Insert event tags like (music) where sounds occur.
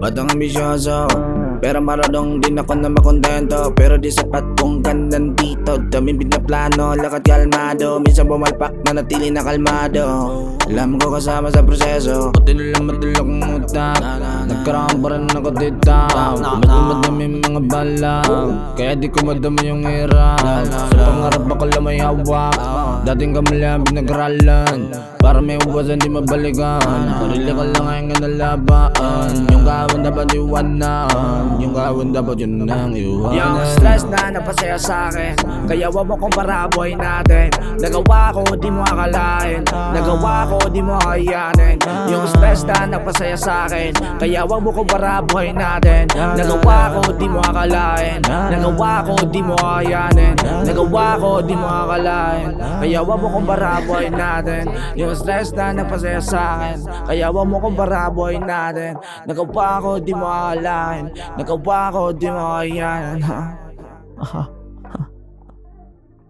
Batang ambisyoso Pero maradong din ako na makontento. Pero di sapat kung gandang dito Daming binaplano, lakad kalmado Minsan bumalpak na natili na kalmado. Alam ko kasama sa proseso. Buti na lang madala kong utak Nagkaroon pa rin ako dito. Ba't madami mga bala. Kaya di ko madama yung hirap Sa pangarap ako lang may hawak. Dating kamalang pinagralan Para may uwasan di mabalikan. Sarili ka lang ang nalabaan Yung kawan dapat iwanan. Yung kawan dapat yun ang iwanan. Yung stress na napasaya sa akin. Kaya wag mo kong paraboy natin. Nagawa ko di mo akalain. Nagawa ko di mo akayanin Yung stress na napasaya sa akin. Kaya wag mo kong paraboy natin. Nagawa ko di mo akalain. Nagawa ko di mo akayanin Nagawa ko di mo akalain. Kaya wag mo kong paraboy natin. Yung stress na napasaya sa akin. Kaya wag mo kong paraboy natin. Nagawa ko di mo akalain. Nagawa ko di mo akayanin (laughs)